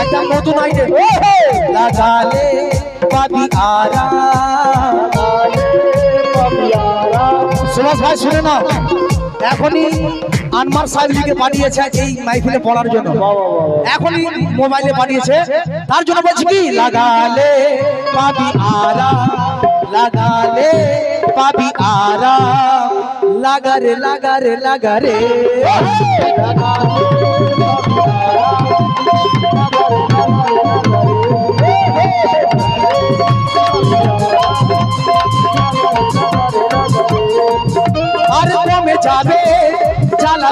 একটা নতুন আইটেম লাগালে পাবি আরাম। সুভাষ ভাই শুনে নাও। এখনই আনমার সাহেবকে পাঠিয়েছে এই মাইফিলে পড়ার জন্য। এখনই মোবাইলে পাঠিয়েছে তার জন্য বলছি কি? লাগালে পাবি আরাম। লাগালে পাবি আরাম। লাগারে লাগারে লাগারে। আর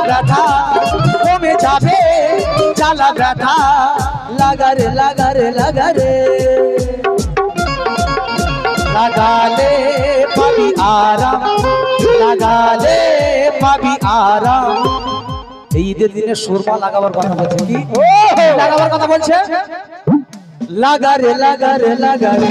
ব্যথা কমে যাবে ব্যথা লাগারে লাগারে লাগারে। লাগালে পাবি আরাম লাগালে পাবি আরাম। এই ঈদের দিনে সুরমা লাগাবার কথা বলছে কি? লাগাবার কথা বলছে? লাগারে লাগারে লাগারে।